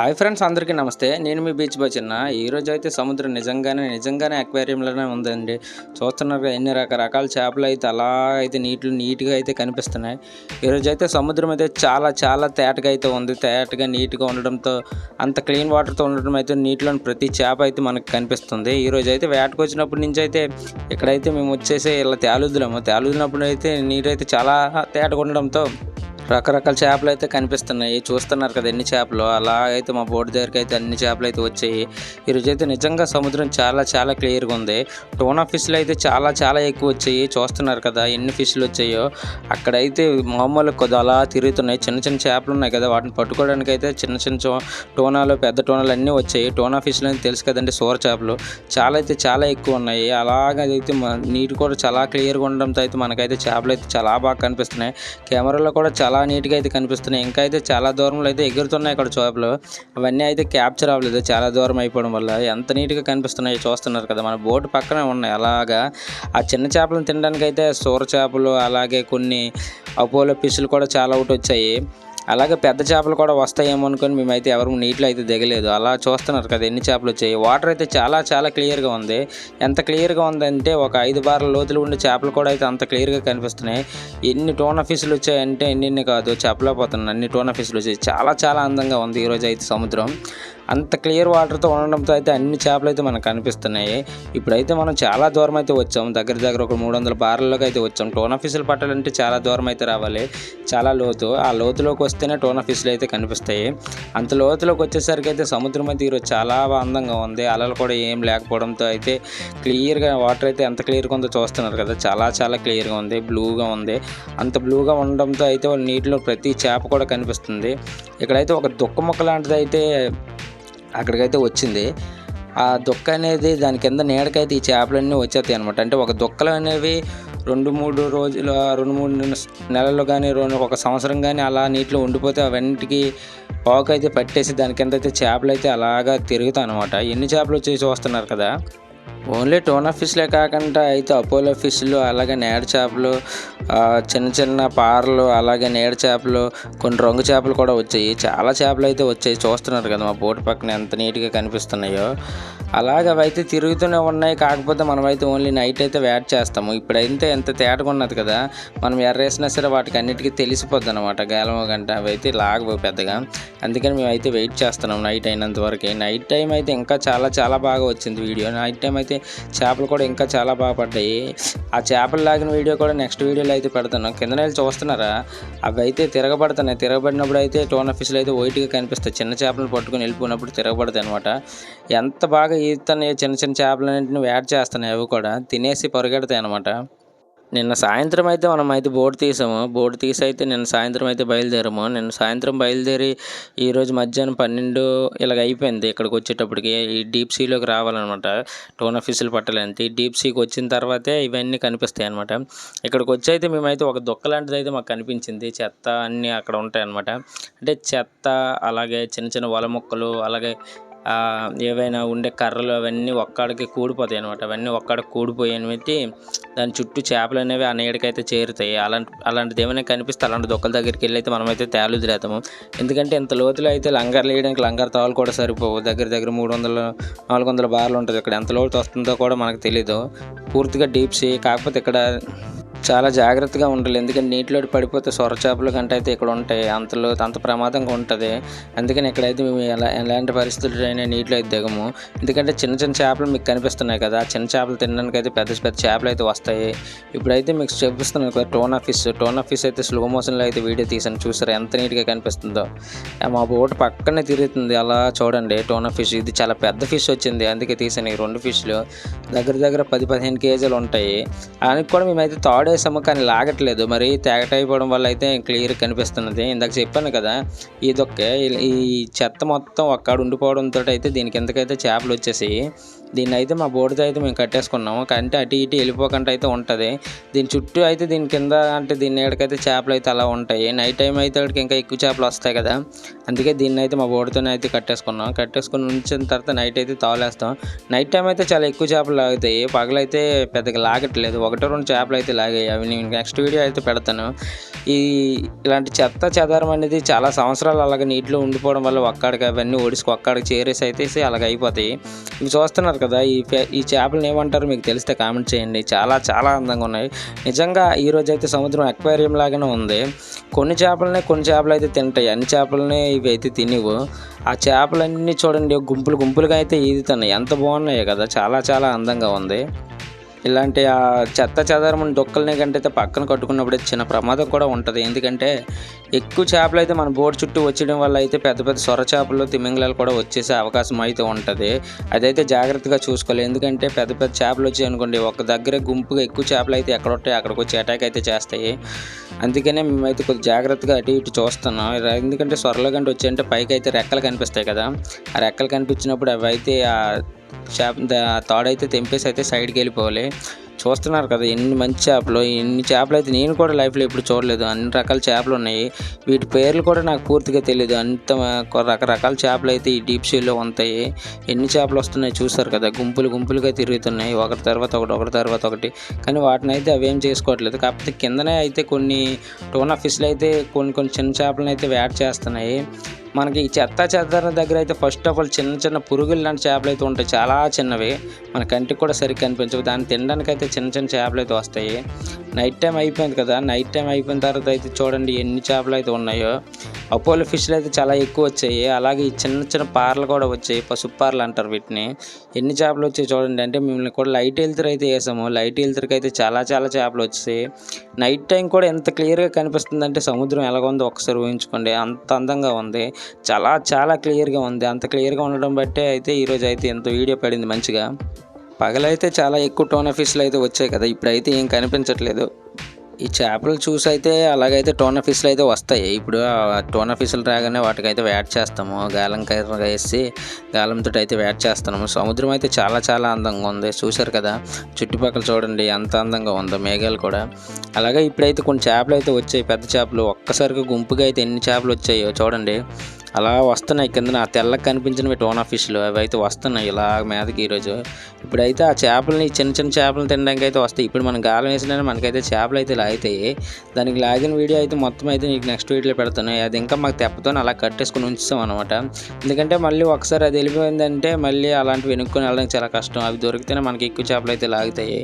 Hi friends అందరికీ నమస్తే. నేను మీ బీచ్ బచ్చిన్న ఈరోజు అయితే సముద్రం నిజంగానే నిజంగానే అక్వేరియంలోనే ఉందండి. చూస్తున్నారు ఎన్ని రకరకాల చేపలు అయితే అలా అయితే నీటిలో నీట్గా అయితే కనిపిస్తున్నాయి. ఈరోజు అయితే సముద్రం అయితే చాలా చాలా తేటగా అయితే ఉంది. తేటగా నీట్గా ఉండడంతో అంత క్లీన్ వాటర్తో ఉండడం అయితే నీటిలోని ప్రతి చేప అయితే మనకు కనిపిస్తుంది. ఈరోజు అయితే వేటకు వచ్చినప్పటి నుంచి అయితే ఇక్కడైతే మేము వచ్చేసి ఇలా తేలుద్దులేము తేలుదినప్పుడు అయితే నీరు అయితే చాలా తేటగా ఉండడంతో రకరకాల చేపలు అయితే కనిపిస్తున్నాయి. చూస్తున్నారు కదా ఎన్ని చేపలు. అలా అయితే మా బోర్డు దగ్గరికి అయితే అన్ని చేపలు అయితే వచ్చాయి. ఈరోజు అయితే నిజంగా సముద్రం చాలా చాలా క్లియర్గా ఉంది. టోనా ఫిష్లు అయితే చాలా చాలా ఎక్కువ వచ్చాయి. చూస్తున్నారు కదా ఎన్ని ఫిష్లు వచ్చాయో. అక్కడైతే మామూలు కొద్ది అలా తిరుగుతున్నాయి. చిన్న చిన్న చేపలు ఉన్నాయి కదా. వాటిని పట్టుకోవడానికి అయితే చిన్న చిన్న టోనాలు పెద్ద టోనాలు అన్నీ వచ్చాయి. టోనా ఫిష్లు అని తెలుసు కదండి సోర చేపలు. చాలా అయితే చాలా ఎక్కువ ఉన్నాయి. అలాగైతే అయితే నీరు కూడా చాలా క్లియర్గా ఉండడంతో అయితే మనకైతే చేపలు అయితే చాలా బాగా కనిపిస్తున్నాయి. కెమెరాలో కూడా చాలా చాలా నీట్గా అయితే కనిపిస్తున్నాయి. ఇంకా అయితే చాలా దూరంలో అయితే ఎగురుతున్నాయి ఇక్కడ చేపలు. అవన్నీ అయితే క్యాప్చర్ అవ్వలేదు. చాలా దూరం అయిపోవడం వల్ల ఎంత నీట్గా కనిపిస్తున్నాయి చూస్తున్నారు కదా. మన బోట్ పక్కనే ఉన్నాయి. అలాగా ఆ చిన్న చేపలను తినడానికి అయితే సూర చేపలు అలాగే కొన్ని అపోలో పిసులు కూడా చాలా ఒకటి వచ్చాయి. అలాగే పెద్ద చేపలు కూడా వస్తాయేమో అనుకొని మేమైతే ఎవరు నీటిలో అయితే దిగలేదు. అలా చూస్తున్నారు కదా ఎన్ని చేపలు వచ్చాయి. వాటర్ అయితే చాలా చాలా క్లియర్గా ఉంది. ఎంత క్లియర్గా ఉందంటే ఒక ఐదు బార్ల లోతులు ఉండే చేపలు కూడా అయితే అంత క్లియర్గా కనిపిస్తున్నాయి. ఎన్ని టోనా ఫిష్లు వచ్చాయంటే ఎన్ని కాదు చెప్పలేకపోతున్నాను. అన్ని టోనా ఫిష్లు వచ్చాయి. చాలా చాలా అందంగా ఉంది ఈరోజు అయితే సముద్రం. అంత క్లియర్ వాటర్తో ఉండడంతో అయితే అన్ని చేపలు అయితే మనకు కనిపిస్తున్నాయి. ఇప్పుడైతే మనం చాలా దూరం అయితే వచ్చాం. దగ్గర దగ్గర ఒక మూడు వందల బార్లలోకి అయితే వచ్చాం. టోనా ఫిష్లు పట్టాలంటే చాలా దూరం అయితే రావాలి. చాలా లోతు. ఆ లోతులోకి వస్తేనే టోనా ఫిష్లు అయితే కనిపిస్తాయి. అంత లోతులోకి వచ్చేసరికి అయితే సముద్రం అయితే ఈరోజు చాలా అందంగా ఉంది. అలలు కూడా ఏం లేకపోవడంతో అయితే క్లియర్గా వాటర్ అయితే ఎంత క్లియర్గా ఉందో చూస్తున్నారు కదా. చాలా చాలా క్లియర్గా ఉంది. బ్లూగా ఉంది. అంత బ్లూగా ఉండడంతో అయితే నీటిలో ప్రతి చేప కూడా కనిపిస్తుంది. ఇక్కడైతే ఒక దుక్క మొక్క లాంటిది అయితే అక్కడికైతే వచ్చింది. ఆ దుక్క అనేది దాని కింద నీడకైతే ఈ చేపలన్నీ వచ్చేస్తాయి అనమాట అంటే ఒక దుక్కలు అనేవి రెండు మూడు రోజులు రెండు మూడు నెలలు కానీ రెండు ఒక సంవత్సరం కానీ అలా నీటిలో ఉండిపోతే అవన్నిటికి పావుకైతే పట్టేసి దాని కింద అయితే చేపలు అయితే అలాగా తిరుగుతాయి అనమాట ఎన్ని చేపలు వచ్చి చూస్తున్నారు కదా? ఓన్లీ టోనా ఫిష్లే కాకుండా అయితే అపోలో ఫిష్లు అలాగే నేడ చేపలు చిన్న చిన్న పారలు అలాగే నేడు చేపలు కొన్ని రంగు చేపలు కూడా వచ్చాయి. చాలా చేపలు అయితే వచ్చాయి. చూస్తున్నారు కదా మా బోటు పక్కన ఎంత నీట్గా కనిపిస్తున్నాయో. అలాగే అవి అయితే తిరుగుతూనే ఉన్నాయి. కాకపోతే మనమైతే ఓన్లీ నైట్ అయితే వేట చేస్తాము. ఇప్పుడైతే ఎంత తేటగా ఉన్నది కదా మనం ఎర్రేసినా సరే వాటికి అన్నిటికీ తెలిసిపోద్ది అనమాట గాలము గంట అవి అయితే లాగవు పెద్దగా. అందుకని మేము అయితే వెయిట్ చేస్తున్నాం నైట్ అయినంత వరకు. నైట్ టైం అయితే ఇంకా చాలా చాలా బాగా వచ్చింది వీడియో. నైట్ టైం అయితే చేపలు కూడా ఇంకా చాలా బాగా పడ్డాయి. ఆ చేపలు లాగిన వీడియో కూడా నెక్స్ట్ వీడియోలో అయితే పెడతాను. కింద వెళ్ళి చూస్తున్నారా? అవి అయితే తిరగబడుతున్నాయి తిరగబడినప్పుడు అయితే టోన్ ఫిష్లు అయితే వైట్గా కనిపిస్తాయి. చిన్న చేపలను పట్టుకొని వెళ్ళిపోయినప్పుడు తిరగబడతాయి అనమాట ఎంత బాగా ఈతన్నాయి చిన్న చిన్న చేపలన్నింటిని వేట చేస్తున్నాయి అవి కూడా. తినేసి పరిగెడతాయి అనమాట నిన్న సాయంత్రం అయితే మనం అయితే బోర్డు తీసాము. బోర్డు తీసి అయితే నిన్న సాయంత్రం అయితే బయలుదేరాము. నిన్న సాయంత్రం బయలుదేరి ఈరోజు మధ్యాహ్నం పన్నెండు ఇలాగ అయిపోయింది ఇక్కడికి వచ్చేటప్పటికి. ఈ డీప్ సీలోకి రావాలన్నమాట. టోన్ ఆఫీసులు పట్టాలంటే డీప్ సీకి వచ్చిన తర్వాతే ఇవన్నీ కనిపిస్తాయి అనమాట ఇక్కడికి వచ్చి అయితే మేమైతే ఒక దుక్క లాంటిది అయితే మాకు కనిపించింది. చెత్త అన్నీ అక్కడ ఉంటాయి అనమాట అంటే చెత్త అలాగే చిన్న చిన్న వల మొక్కలు అలాగే ఏవైనా ఉండే కర్రలు అవన్నీ ఒక్కడికి కూడిపోతాయి అనమాట అవన్నీ ఒక్కడ కూడిపోయినవి దాని చుట్టూ చేపలు అనేవి ఆ నీడకైతే చేరుతాయి. అలాంటి అలాంటిది ఏమైనా కనిపిస్తే అలాంటి దొక్కల దగ్గరికి వెళ్ళి అయితే మనమైతే తేలుదిరేతాము ఎందుకంటే ఇంత లోతులో అయితే లంగర్లు వేయడానికి లంగర్ తావులు కూడా సరిపోవు. దగ్గర దగ్గర మూడు వందల నాలుగు వందల బార్లు ఉంటుంది. ఇక్కడ ఎంత లోతు వస్తుందో కూడా మనకు తెలీదు. పూర్తిగా డీప్ సీ కాకపోతే ఇక్కడ చాలా జాగ్రత్తగా ఉండాలి. ఎందుకంటే నీటిలో పడిపోతే సొర చేపలు కంటే అయితే ఇక్కడ ఉంటాయి. అంతలో అంత ప్రమాదంగా ఉంటుంది. అందుకని ఇక్కడైతే మేము ఎలా ఎలాంటి పరిస్థితులు అయినా నీటిలో అయితే దిగము. ఎందుకంటే చిన్న చిన్న చేపలు మీకు కనిపిస్తున్నాయి కదా. చిన్న చేపలు తినడానికి అయితే పెద్ద పెద్ద చేపలు అయితే వస్తాయి. ఇప్పుడైతే మీకు చూపిస్తున్నాను కదా టోనా ఫిష్ టోనా ఫిష్ అయితే స్లో మోషన్లో అయితే వీడియో తీసాను చూసారు ఎంత నీట్గా కనిపిస్తుందో. మా బోట్ పక్కనే తిరుగుతుంది. అలా చూడండి. టోనా ఫిష్ ఇది చాలా పెద్ద ఫిష్ వచ్చింది. అందుకే తీసాను ఈ రెండు ఫిష్లు. దగ్గర దగ్గర పది పదిహేను కేజీలు ఉంటాయి. దానికి కూడా మేమైతే తాడు తాడేసాము కానీ లాగట్లేదు. మరి తేగట అయిపోవడం వల్ల అయితే క్లియర్ కనిపిస్తున్నది. ఇందాక చెప్పాను కదా ఇదొక్కే ఈ చెత్త మొత్తం ఒక్కడ ఉండిపోవడంతో అయితే దీని కిందకైతే చేపలు వచ్చేసి దీన్ని అయితే మా బోర్డుతో అయితే మేము కట్టేసుకున్నాము. అంటే అటు ఇటు వెళ్ళిపోకుండా అయితే ఉంటుంది. దీని చుట్టూ అయితే దీని కింద అంటే దీని ఏడకైతే చేపలు అయితే అలా ఉంటాయి. నైట్ టైం అయితే వాడికి ఇంకా ఎక్కువ చేపలు వస్తాయి కదా. అందుకే దీన్ని అయితే మా బోర్డుతోనే అయితే కట్టేసుకున్నాం. కట్టేసుకుని ఉంచిన తర్వాత నైట్ అయితే తాలేస్తాం. నైట్ టైం అయితే చాలా ఎక్కువ చేపలు లాగుతాయి. పగలైతే పెద్దగా లాగట్లేదు. ఒకటో రెండు చేపలు అయితే లాగాయి. అవి నేను నెక్స్ట్ వీడియో అయితే పెడతాను. ఈ ఇలాంటి చెత్త చెదారం అనేది చాలా సంవత్సరాలు అలాగే నీటిలో ఉండిపోవడం వల్ల ఒక్కడికి అవన్నీ ఒడిసి ఒక్కడికి చేరేసి అయితే అలాగ అయిపోతాయి. ఇవి చూస్తున్నారు కదా. ఈ ఈ చేపలను ఏమంటారు మీకు తెలిస్తే కామెంట్ చేయండి. చాలా చాలా అందంగా ఉన్నాయి. నిజంగా ఈరోజు అయితే సముద్రం అక్వేరియం లాగానే ఉంది. కొన్ని చేపలనే కొన్ని చేపలు అయితే తింటాయి. అన్ని చేపలనే ఇవి అయితే తినివు. ఆ చేపలన్నీ చూడండి గుంపులు గుంపులుగా అయితే ఈదుతున్నాయి. ఎంత బాగున్నాయి కదా. చాలా చాలా అందంగా ఉంది. ఇలాంటి ఆ చెత్త చెదారం డొక్కల్ని కంటే అయితే పక్కన కట్టుకున్నప్పుడు చిన్న ప్రమాదం కూడా ఉంటుంది. ఎందుకంటే ఎక్కువ చేపలు అయితే మన బోర్డు చుట్టూ వచ్చేయడం వల్ల అయితే పెద్ద పెద్ద సొర చేపలు తిమింగలాలు కూడా వచ్చేసే అవకాశం అయితే ఉంటుంది. అదైతే జాగ్రత్తగా చూసుకోవాలి. ఎందుకంటే పెద్ద పెద్ద చేపలు వచ్చాయి అనుకోండి ఒక దగ్గర గుంపుగా ఎక్కువ చేపలు అయితే ఎక్కడ ఉంటాయి అక్కడికి వచ్చి అటాక్ అయితే చేస్తాయి. అందుకనే మేమైతే కొద్దిగా జాగ్రత్తగా అటు ఇటు చూస్తున్నాం. ఎందుకంటే సొరలో కంటే వచ్చాయంటే పైకి అయితే రెక్కలు కనిపిస్తాయి కదా. ఆ రెక్కలు కనిపించినప్పుడు అవి అయితే చేప తాడైతే తెంపేసి అయితే సైడ్కి వెళ్ళిపోవాలి. చూస్తున్నారు కదా ఎన్ని మంచి చేపలు ఎన్ని చేపలు అయితే నేను కూడా లైఫ్లో ఎప్పుడు చూడలేదు. అన్ని రకాల చేపలు ఉన్నాయి. వీటి పేర్లు కూడా నాకు పూర్తిగా తెలియదు అంత రకరకాల చేపలు అయితే ఈ డీప్ సీలో ఉంటాయి. ఎన్ని చేపలు వస్తున్నాయి చూస్తారు కదా. గుంపులు గుంపులుగా తిరుగుతున్నాయి. ఒకటి తర్వాత ఒకటి ఒకటి తర్వాత ఒకటి. కానీ వాటిని అయితే అవేం చేసుకోవట్లేదు. కాకపోతే కిందనే అయితే కొన్ని టోనా ఫిష్లు అయితే కొన్ని కొన్ని చిన్న చేపలను అయితే వేట చేస్తున్నాయి. మనకి చెత్త చెత్తన దగ్గర అయితే ఫస్ట్ ఆఫ్ ఆల్ చిన్న చిన్న పురుగులు లాంటి చేపలు అయితే ఉంటాయి. చాలా చిన్నవి. మన కంటికి కూడా సరిగ్గా కనిపించవు. దాన్ని తినడానికి అయితే చిన్న చిన్న చేపలు అయితే వస్తాయి. నైట్ టైం అయిపోయింది కదా. నైట్ టైం అయిపోయిన తర్వాత అయితే చూడండి ఎన్ని చేపలు అయితే ఉన్నాయో. అపోలో ఫిష్లు అయితే చాలా ఎక్కువ వచ్చాయి. అలాగే ఈ చిన్న చిన్న పార్లు కూడా వచ్చాయి. పసుపు పార్లు అంటారు వీటిని. ఎన్ని చేపలు వచ్చాయి చూడండి. అంటే మిమ్మల్ని కూడా లైట్ వెళ్తురు అయితే వేసాము. లైట్ వెళ్తురుకి అయితే చాలా చాలా చేపలు వచ్చాయి. నైట్ టైం కూడా ఎంత క్లియర్గా కనిపిస్తుంది అంటే సముద్రం ఎలాగుందో ఒకసారి ఊహించుకోండి. అంత అందంగా ఉంది. చాలా చాలా క్లియర్గా ఉంది. అంత క్లియర్గా ఉండడం బట్టే అయితే ఈరోజు అయితే ఎంతో వీడియో పడింది మంచిగా. పగలైతే చాలా ఎక్కువ టోనా ఫిష్లు అయితే వచ్చాయి కదా. ఇప్పుడైతే ఏం కనిపించట్లేదు. ఈ చేపలు చూసి అయితే అలాగైతే టోనా ఫిష్లు అయితే వస్తాయి. ఇప్పుడు ఆ టోనా ఫిష్లు రాగానే వాటికైతే వేట చేస్తాము. గాలం కర్ర వేసి గాలంతో అయితే వేట చేస్తున్నాము. సముద్రం అయితే చాలా చాలా అందంగా ఉంది. చూశారు కదా? చుట్టుపక్కల చూడండి ఎంత అందంగా ఉందో మేఘాలు కూడా. అలాగే ఇప్పుడైతే కొన్ని చేపలు అయితే వచ్చాయి. పెద్ద చేపలు ఒక్కసారిగా గుంపుగా అయితే ఎన్ని చేపలు వచ్చాయో చూడండి. అలా వస్తున్నాయి కింద ఆ తెల్లకి కనిపించినవి టోనా ఫిష్లు అవి అయితే వస్తున్నాయి ఇలా మీదకి ఈరోజు. ఇప్పుడైతే ఆ చేపలని చిన్న చిన్న చేపలు తినడానికి అయితే వస్తాయి. ఇప్పుడు మనం గాలం వేసినా మనకైతే చేపలు అయితే లాగుతాయి. దానికి లాగిన వీడియో అయితే మొత్తం అయితే నీకు నెక్స్ట్ వీడియోలో పెడతాను అది ఇంకా మాకు తెప్పతో అలా కట్టేసుకుని ఉంచుతాం అనమాట ఎందుకంటే మళ్ళీ ఒకసారి అది వెళ్ళిపోయిందంటే మళ్ళీ అలాంటివి వెనుక్కొని వెళ్ళడానికి చాలా కష్టం. అవి దొరికితేనే మనకి ఎక్కువ చేపలు అయితే లాగుతాయి.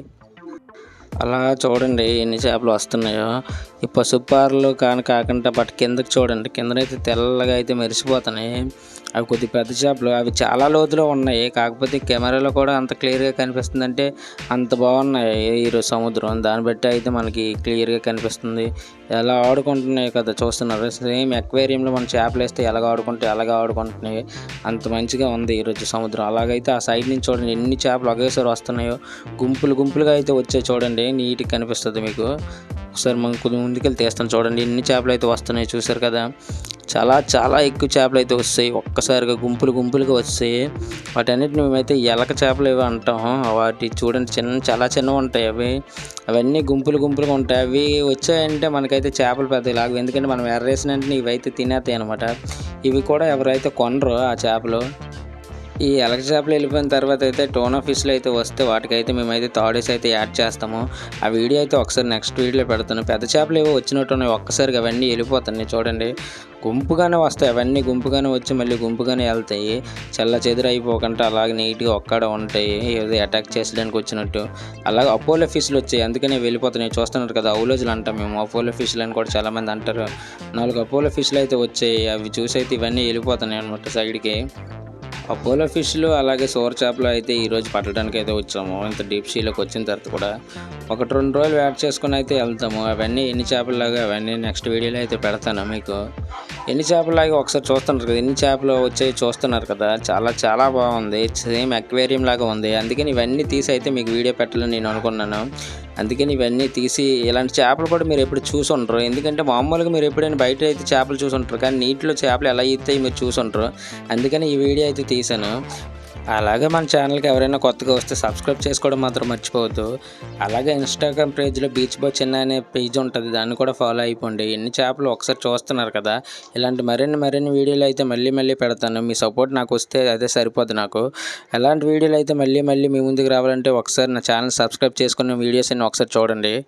అలా చూడండి ఎన్ని చేపలు వస్తున్నాయో. ఈ పసుపు పారలు కాని కాకుండా బట్ కిందకి చూడండి. కిందనైతే తెల్లగా అయితే మెరిసిపోతున్నాయి. అవి కొద్ది పెద్ద చేపలు. అవి చాలా లోతులో ఉన్నాయి. కాకపోతే కెమెరాలో కూడా అంత క్లియర్గా కనిపిస్తుందంటే అంత బాగున్నాయి. ఈరోజు సముద్రం. దాన్ని బట్టి అయితే మనకి క్లియర్గా కనిపిస్తుంది. ఎలా ఆడుకుంటున్నాయి కదా చూస్తున్నారు. సేమ్ అక్వేరియంలో మనం చేపలు వేస్తే ఎలాగ ఆడుకుంటే అలాగ ఆడుకుంటున్నాయి. అంత మంచిగా ఉంది ఈరోజు సముద్రం. అలాగైతే ఆ సైడ్ నుంచి చూడండి ఎన్ని చేపలు ఒకేసారి వస్తున్నాయో. గుంపులు గుంపులుగా అయితే వచ్చాయి చూడండి. నీట్గా కనిపిస్తుంది మీకు. ఒకసారి మనం కొద్దిగా ముందుకెళ్ళి తీస్తాను చూడండి. ఎన్ని చేపలు అయితే వస్తున్నాయి చూసారు కదా. చాలా చాలా ఎక్కువ చేపలు అయితే వస్తాయి. ఒక్కసారిగా గుంపులు గుంపులుగా వస్తాయి. వాటన్నిటిని మేమైతే ఎలక చేపలు ఇవి అంటాం. వాటి చూడండి చిన్న చాలా చిన్నవి ఉంటాయి అవి. అవన్నీ గుంపులు గుంపులుగా ఉంటాయి. అవి వచ్చాయంటే మనకైతే చేపలు పెద్ద లాగు ఎందుకంటే మనం ఎర్రేసిన వెంటనే ఇవి అయితే తినేస్తాయి అనమాట ఇవి కూడా ఎవరైతే కొనరు ఆ చేపలు ఈ ఎలక చేపలు వెళ్ళిపోయిన తర్వాత అయితే టోనా ఫిష్లు అయితే వస్తే వాటికైతే మేమైతే థాడీస్ అయితే యాడ్ చేస్తాము. ఆ వీడియో అయితే ఒకసారి నెక్స్ట్ వీడియోలో పెడతాను పెద్ద చేపలు ఏవో వచ్చినట్టు ఉన్నాయి. ఒక్కసారిగా అవన్నీ వెళ్ళిపోతున్నాయి చూడండి. గుంపుగానే వస్తాయి. అవన్నీ గుంపుగానే వచ్చి మళ్ళీ గుంపుగానే వెళ్తాయి. చల్ల చెదురు అయిపోకుండా అలాగే నీట్గా ఒక్కడ ఉంటాయి. ఏదో అటాక్ చేసడానికి వచ్చినట్టు. అలాగే అపోలో ఫిష్లు వచ్చాయి. అందుకనే వెళ్ళిపోతున్నాయి. చూస్తున్నారు కదా అవులోజులు అంటాం మేము. అపోలో ఫిష్లు అని కూడా చాలామంది అంటారు. నాలుగు అపోలో ఫిష్లు అయితే వచ్చాయి. అవి చూసి అయితే ఇవన్నీ వెళ్ళిపోతున్నాయి అనమాట సైడ్కి. అపోలో ఫిష్లు అలాగే సోర్ చేపలు అయితే ఈరోజు పట్టడానికి అయితే వచ్చాము. ఇంత డీప్ సీలోకి వచ్చిన తర్వాత కూడా ఒకటి రెండు రోజులు వేట్ చేసుకుని అయితే వెళ్తాము. అవన్నీ ఎన్ని చేపల్లాగా అవన్నీ నెక్స్ట్ వీడియోలో అయితే పెడతాను మీకు. ఎన్ని చేపలాగా ఒకసారి చూస్తున్నారు కదా ఎన్ని చేపలు వచ్చాయి చూస్తున్నారు కదా చాలా చాలా బాగుంది సేమ్ అక్వేరియం లాగా ఉంది. అందుకని ఇవన్నీ తీసి అయితే మీకు వీడియో పెట్టాలని నేను అనుకున్నాను. అందుకని ఇవన్నీ తీసి ఇలాంటి చేపలు కూడా మీరు ఎప్పుడు చూసి ఉండరు. ఎందుకంటే మామూలుగా మీరు ఎప్పుడైనా బయట అయితే చేపలు చూసి ఉంటారు కానీ నీటిలో చేపలు ఎలా ఈతాయి మీరు చూసి ఉంటారు అందుకని ఈ వీడియో అయితే తీశాను అలాగే మన ఛానల్కి ఎవరైనా కొత్తగా వస్తే సబ్స్క్రైబ్ చేసుకోవడం మాత్రం మర్చిపోవద్దు. అలాగే ఇన్స్టాగ్రామ్ పేజ్లో బీచ్ బో చిన్న అనే పేజ్ ఉంటుంది. దాన్ని కూడా ఫాలో అయిపోండి. ఎన్ని చేపలు ఒకసారి చూస్తున్నారు కదా? ఇలాంటి మరిన్ని మరిన్ని వీడియోలు అయితే మళ్ళీ మళ్ళీ పెడతాను. మీ సపోర్ట్ నాకు వస్తే అదే సరిపోద్ది నాకు. ఎలాంటి వీడియోలు అయితే మళ్ళీ మళ్ళీ మీ ముందుకు రావాలంటే ఒకసారి నా ఛానల్ సబ్స్క్రైబ్ చేసుకున్న వీడియోస్ అన్ని ఒకసారి చూడండి.